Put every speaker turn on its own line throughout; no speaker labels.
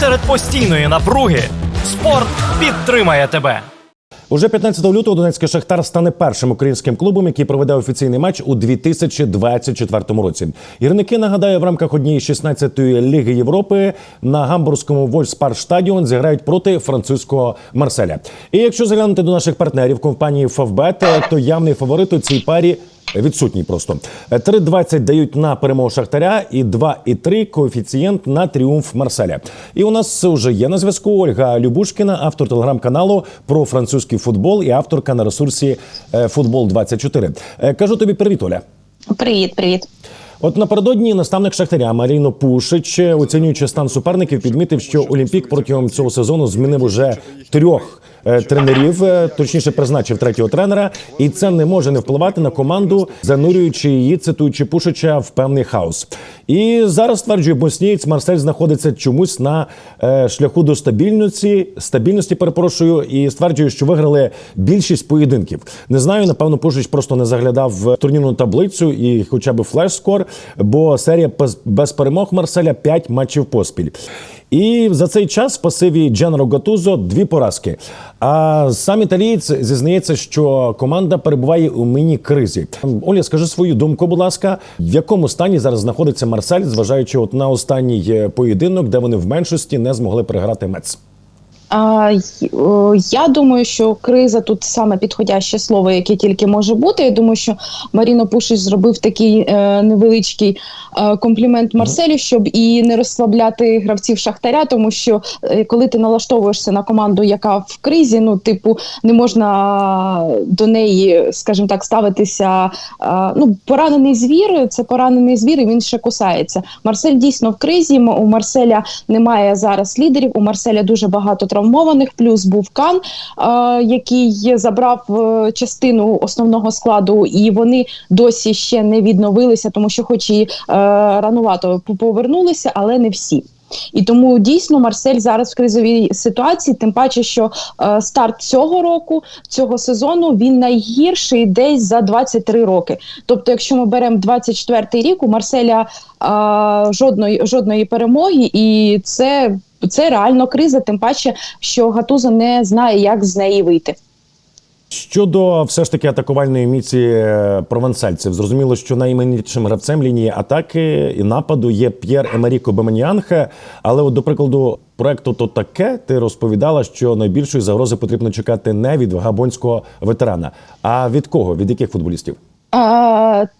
серед постійної напруги спорт підтримає тебе.
Уже 15 лютого Донецький Шахтар стане першим українським клубом, який проведе офіційний матч у 2024 році. Гірники нагадаю, в рамках однієї 16-ї ліги Європи на гамбурзькому Вольфспарштадіон зіграють проти французького Марселя. І якщо заглянути до наших партнерів компанії Фавбет, то явний фаворит у цій парі. Відсутній просто 3,20 дають на перемогу Шахтаря і 2,3 коефіцієнт на тріумф Марселя. І у нас вже є на зв'язку Ольга Любушкіна, автор телеграм-каналу про французький футбол і авторка на ресурсі е, Футбол 24 Е, Кажу тобі привіт, Оля.
Привіт, привіт.
От напередодні наставник Шахтаря Маріно Пушич, оцінюючи стан суперників, підмітив, що Олімпік протягом цього сезону змінив уже трьох е, тренерів, е, точніше призначив третього тренера, і це не може не впливати на команду, занурюючи її, цитуючи Пушича в певний хаос. І зараз стверджує Боснієць, Марсель знаходиться чомусь на е, шляху до стабільності, стабільності, перепрошую, і стверджує, що виграли більшість поєдинків. Не знаю, напевно, Пушич просто не заглядав в турнірну таблицю і хоча б флеш-скор, бо серія без перемог Марселя 5 матчів поспіль. І за цей час в пасиві Дженеро Гатузо дві поразки. А сам італієць зізнається, що команда перебуває у міні-кризі. Оля, скажи свою думку, будь ласка, в якому стані зараз знаходиться Марсель, зважаючи от на останній е, поєдинок, де вони в меншості не змогли переграти Мец.
А, я думаю, що криза тут саме підходяще слово, яке тільки може бути. Я думаю, що Маріно Пушич зробив такий е, невеличкий е, комплімент Марселю, щоб і не розслабляти гравців Шахтаря, тому що е, коли ти налаштовуєшся на команду, яка в кризі, ну типу не можна до неї, скажімо так, ставитися. е, ну, поранений звір, це поранений звір, і він ще кусається. Марсель дійсно в кризі. У Марселя немає зараз лідерів. У Марселя дуже багато травмованих. Плюс був Кан, е, який забрав е, частину основного складу, і вони досі ще не відновилися, тому що, хоч і е, ранувато повернулися, але не всі. І тому дійсно Марсель зараз в кризовій ситуації, тим паче, що е, старт цього року, цього сезону, він найгірший десь за 23 роки. Тобто, якщо ми беремо 24 рік, у Марселя е, жодної жодної перемоги, і це, це реально криза, тим паче, що Гатузо не знає, як з неї вийти.
Щодо все ж таки атакувальної міці е, провансальців, зрозуміло, що найіменнішим гравцем лінії атаки і нападу є П'єр Емеріко Беманіанхе. Але, от, до прикладу, проекту то таке ти розповідала, що найбільшої загрози потрібно чекати не від габонського ветерана, а від кого? Від яких футболістів?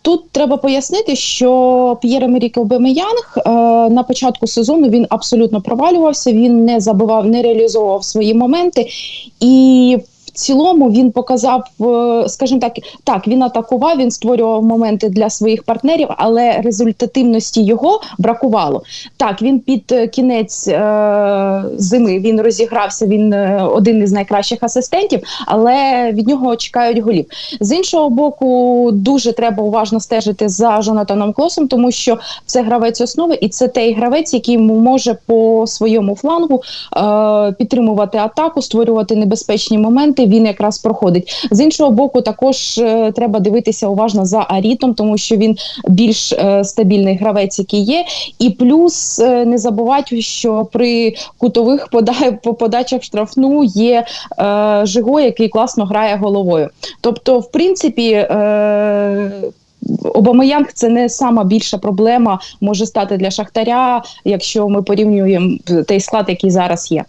Тут треба пояснити, що П'єр Емерік Обемеянг е, на початку сезону він абсолютно провалювався, він не забивав, не реалізовував свої моменти і. Цілому він показав, е, скажімо так, так він атакував, він створював моменти для своїх партнерів, але результативності його бракувало. Так, він під е, кінець е, зими він розігрався. Він е, один із найкращих асистентів, але від нього чекають голів. З іншого боку, дуже треба уважно стежити за Жонатаном Клосом, тому що це гравець основи, і це той гравець, який може по своєму флангу е, підтримувати атаку, створювати небезпечні моменти. Він якраз проходить. З іншого боку, також е, треба дивитися уважно за Арітом, тому що він більш е, стабільний гравець, який є. І плюс е, не забувати, що при кутових пода- по подачах штрафну є Жиго, який класно грає головою. Тобто, в принципі. Обамаянг це не сама більша проблема може стати для Шахтаря, якщо ми порівнюємо той склад, який зараз є.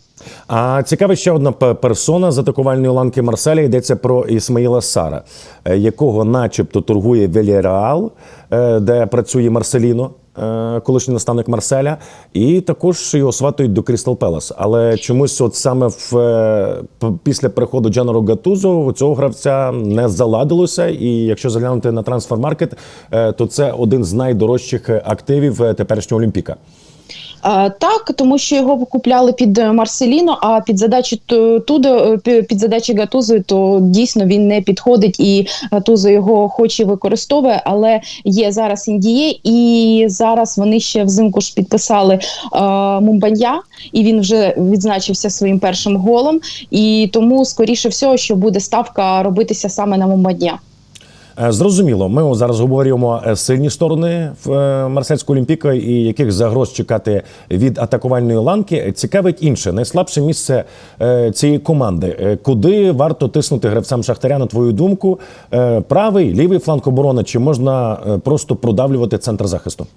А цікава ще одна персона з атакувальної ланки Марселя. Йдеться про Ісмаїла Сара, е, якого, начебто, торгує Веліреал, е, де працює Марселіно. Е, Колишній наставник Марселя, і також його сватують до Крістал Пелас. Але чомусь, от саме в е, після приходу Джаноро Гатузо у цього гравця не заладилося. І якщо заглянути на трансфермаркет, то це один з найдорожчих активів е, теперішнього Олімпіка.
Е, Так, тому що його купляли під е, Марселіно, а під задачі Ту- Тудо, е, під задачі Гатузи, то дійсно він не підходить, і Гатузо його хоч і використовує, але є зараз індіє, і зараз вони ще взимку ж підписали Мумбанья, і він вже відзначився своїм першим голом. І тому, скоріше всього, що буде ставка робитися саме на Мумбанья.
Е, Зрозуміло, ми зараз говоримо е, сильні сторони в е, Марсельського Олімпіка і яких загроз чекати від атакувальної ланки. Цікавить інше найслабше місце цієї команди. Куди варто тиснути гравцям Шахтаря, на твою думку? Правий, лівий фланг оборони, чи можна просто продавлювати центр захисту?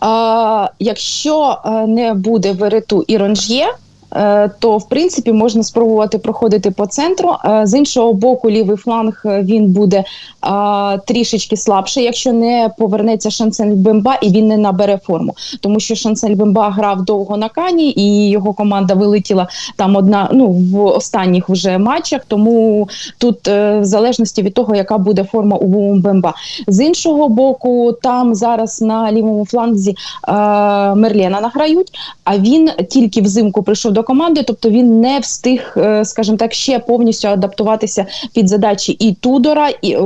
А, якщо не буде верету і ронж'є, то в принципі можна спробувати проходити по центру. Е, З іншого боку, лівий фланг е, він буде трішечки слабший, якщо не повернеться Шансель Бемба і він не набере форму. Тому що Шансель Бемба грав довго на кані, і його команда вилетіла там одна ну в останніх вже матчах. Тому тут е, в залежності від того, яка буде форма у Бемба. З іншого боку, там зараз на лівому фланзі е, Мерлена награють, а він тільки взимку прийшов до команди, тобто він не встиг, е, скажімо так, ще повністю адаптуватися під задачі і Тудора, і,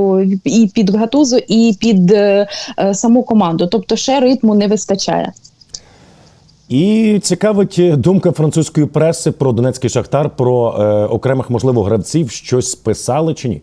і під Гатузу, і під е, е, саму команду. Тобто, ще ритму не вистачає.
І цікавить думка французької преси про Донецький Шахтар, про е, окремих можливо гравців, щось писали чи ні?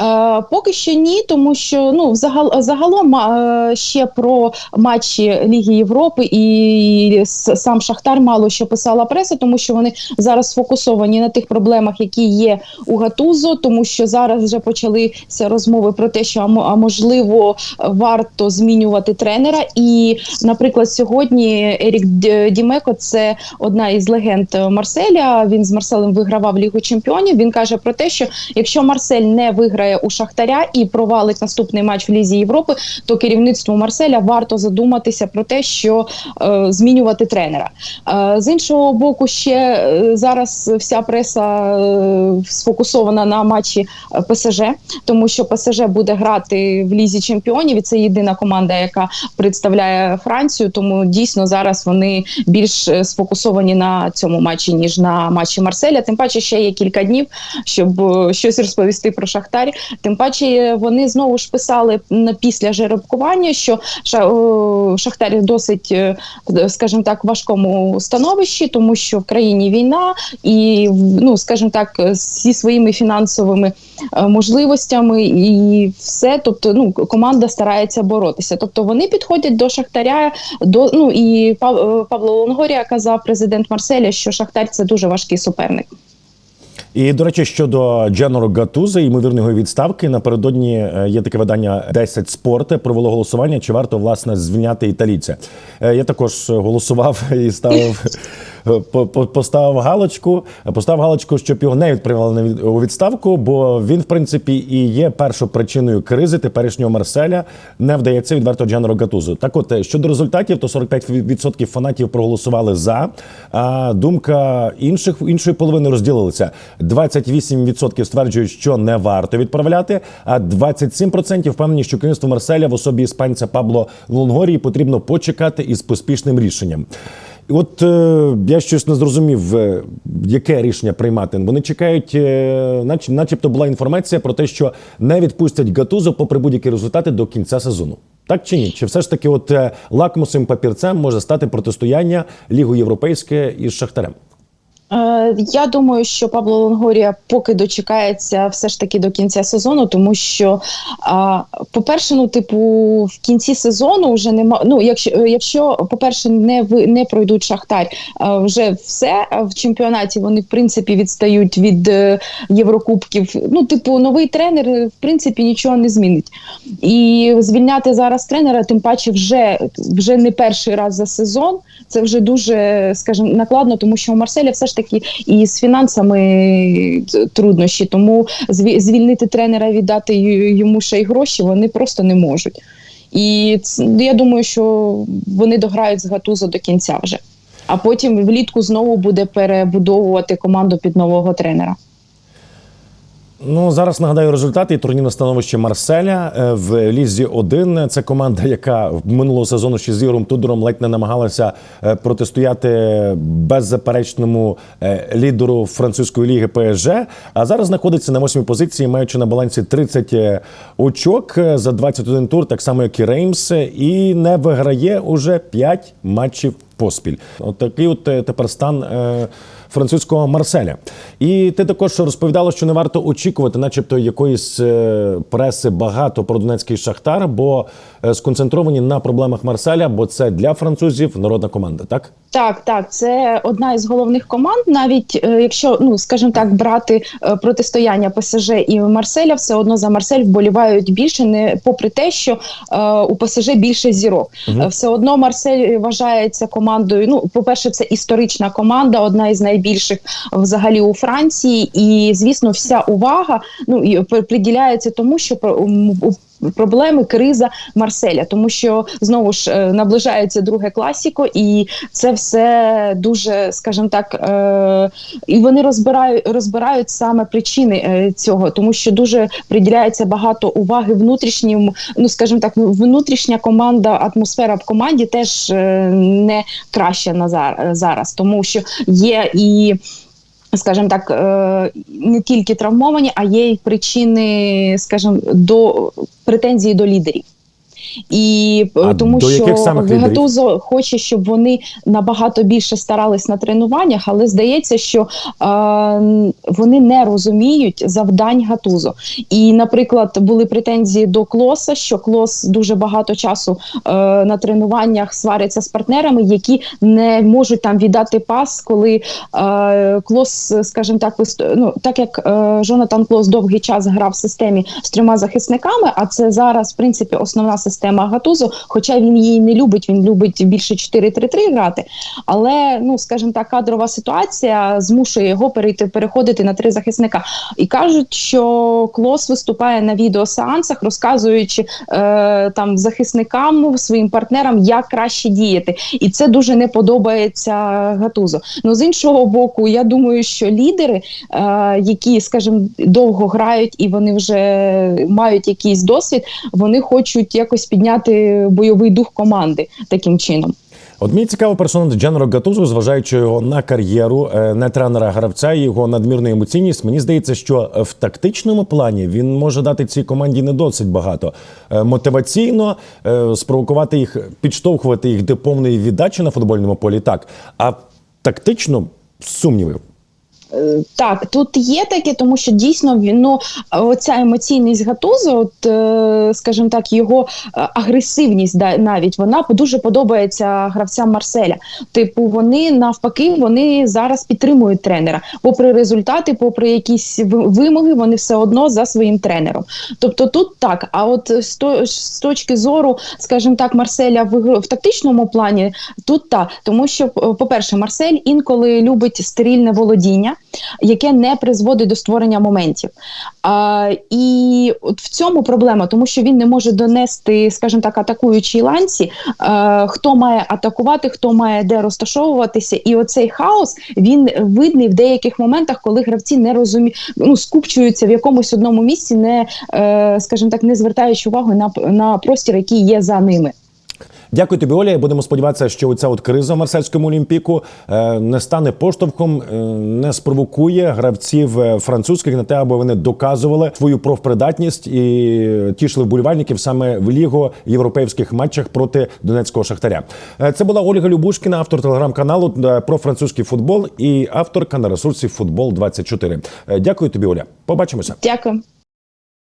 Е, поки що ні, тому що ну взагал, загалом е, ще про матчі Ліги Європи і сам Шахтар мало що писала преса, тому що вони зараз сфокусовані на тих проблемах, які є у Гатузо, тому що зараз вже почалися розмови про те, що а можливо варто змінювати тренера. І, наприклад, сьогодні Ерік Дімеко це одна із легенд Марселя. Він з Марселем вигравав Лігу Чемпіонів. Він каже про те, що якщо Марсель не виграє у Шахтаря і провалить наступний матч в Лізі Європи, то керівництву Марселя варто задуматися про те, що е, змінювати тренера. Е, з іншого боку, ще е, зараз вся преса е, сфокусована на матчі е, ПСЖ, тому що ПСЖ буде грати в Лізі Чемпіонів, і це єдина команда, яка представляє Францію. Тому дійсно зараз вони більш е, сфокусовані на цьому матчі ніж на матчі Марселя. Тим паче ще є кілька днів, щоб щось розповісти про Шахтар. Тим паче е, вони знову ж писали після жеребкування, що Шахтар досить, е, скажімо так, важкому становищі, тому що в країні війна, і ну, скажімо так, зі своїми фінансовими е, можливостями і все. Тобто, ну команда старається боротися. Тобто вони підходять до Шахтаря. До ну і Пав- Павло Лонгорія казав президент Марселя, що Шахтар це дуже важкий суперник.
І до речі, щодо Дженоро Гатузи, ймовірно, його відставки, напередодні е, є таке видання 10 спорти провело голосування. Чи варто власне звільняти італійця? Е, Я також голосував і ставив е, поставив галочку. Поставив галочку, щоб його не відправили у відставку, бо він, в принципі, і є першопричиною кризи теперішнього Марселя. Не вдається відверто Дженоро Гатузу. Так, от е, щодо результатів, то 45% фанатів проголосували за. А думка інших іншої половини розділилися. 28% стверджують, що не варто відправляти, а 27% впевнені, що керівництво Марселя в особі іспанця Пабло Лонгорії потрібно почекати із поспішним рішенням. От е, я щось не зрозумів, е, яке рішення приймати. Вони чекають, е, нач, начебто була інформація про те, що не відпустять Гатузо попри будь-які результати до кінця сезону. Так чи ні? Чи все ж таки, от е, лакмусовим папірцем може стати протистояння Лігу Європейське із Шахтарем?
Е, Я думаю, що Пабло Лонгорія поки дочекається все ж таки до кінця сезону, тому що, по-перше, ну, типу, в кінці сезону вже нема. Ну, якщо, якщо по-перше, не не пройдуть Шахтар, вже все в чемпіонаті вони в принципі відстають від е, Єврокубків. Ну, типу, новий тренер е, в принципі нічого не змінить. І звільняти зараз тренера, тим паче, вже, вже не перший раз за сезон. Це вже дуже, скажімо, накладно, тому що у Марселя все ж таки і з фінансами труднощі. Тому зві- звільнити тренера, віддати йому ще й гроші, вони просто не можуть. І я думаю, що вони дограють з Гатузо до кінця вже. А потім влітку знову буде перебудовувати команду під нового тренера.
Ну зараз нагадаю результати і турнірне становище Марселя е, в Лізі 1 Це команда, яка в минулого сезону ще з Ігорем Тудором ледь не намагалася е, протистояти беззаперечному е, лідеру французької ліги ПСЖ. А зараз знаходиться на восьмій позиції, маючи на балансі 30 очок за 21 тур, так само як і Реймс, і не виграє уже 5 матчів поспіль. От от тепер стан французького Марселя. І ти також розповідала, що не варто очікувати, начебто, якоїсь е, преси багато про Донецький Шахтар, бо е, сконцентровані на проблемах Марселя, бо це для французів народна команда, так?
Так, так, це одна із головних команд. Навіть е, якщо ну скажімо так, брати протистояння ПСЖ і Марселя, все одно за Марсель вболівають більше, не попри те, що е, у ПСЖ більше зірок. Е, Все одно Марсель вважається командою. Ну, по-перше, це історична команда, одна із найбільших взагалі у Франції. І звісно, вся увага ну приділяється тому, що Проблеми криза Марселя, тому що знову ж е, наближається друге класіко, і це все дуже, скажімо так, е, і вони розбирають розбирають саме причини е, цього, тому що дуже приділяється багато уваги внутрішнім. Ну скажімо так, внутрішня команда, атмосфера в команді теж не краща на зар- зараз, тому що є і. Скажімо так, е, не тільки травмовані, а є й причини, скажімо, до претензії до лідерів. І е,
А
тому,
до
що? Гатузо хоче, щоб вони набагато більше старались на тренуваннях, але здається, що е, вони не розуміють завдань Гатузо. І, наприклад, були претензії до Клоса, що Клос дуже багато часу е, на тренуваннях свариться з партнерами, які не можуть там віддати пас, коли е, Клос, скажімо так, ну, так як е, Жонатан Клос довгий час грав в системі з трьома захисниками, а це зараз, в принципі, основна система Гатузо, хоча він її не любить, він любить більше 4-3-3 грати. Але, ну скажімо так, кадрова ситуація змушує його перейти переходити на три захисника. І кажуть, що Клос виступає на відеосеансах, розказуючи е, там захисникам своїм партнерам, як краще діяти, і це дуже не подобається Гатузо. Ну з іншого боку, я думаю, що лідери, е, які, скажімо, довго грають і вони вже мають якийсь досвід, вони хочуть якось підняти бойовий дух команди таким чином.
От мені цікаво персона Дженро Гатузо, зважаючи його на кар'єру, е, не тренера гравця, і його надмірну емоційність. Мені здається, що в тактичному плані він може дати цій команді не досить багато. Е, Мотиваційно е, спровокувати їх, підштовхувати їх до повної віддачі на футбольному полі. Так, а тактично сумніви.
Е, Так, тут є таке, тому що дійсно ну оця емоційність Гатузо, от е, скажімо так, його е, агресивність навіть вона дуже подобається гравцям Марселя. Типу, вони навпаки, вони зараз підтримують тренера. Попри результати, попри якісь ви- вимоги, вони все одно за своїм тренером. Тобто тут так. А от з, то, з точки зору, скажімо так, Марселя в, в тактичному плані, тут так, тому що, по-перше, Марсель інколи любить стерильне володіння, яке не призводить до створення моментів. А, і от в цьому проблема, тому що він не може донести, скажімо так, атакуючій ланці, е, хто має атакувати, хто має де розташовуватися. І оцей хаос він видний в деяких моментах, коли гравці не розуміють, ну скупчуються в якомусь одному місці, не е, скажімо так, не звертаючи увагу на, на простір, який є за ними.
Дякую тобі, Оля. Будемо сподіватися, що ця от криза в Марсельському олімпіку е, не стане поштовхом, е, не спровокує гравців е, французьких на те, аби вони доказували свою профпридатність і тішили вболівальників саме в ліго європейських матчах проти донецького шахтаря. Це була Ольга Любушкіна, автор телеграм-каналу про французький футбол і авторка на ресурсі Футбол 24 Е, Дякую тобі, Оля. Побачимося.
Дякую.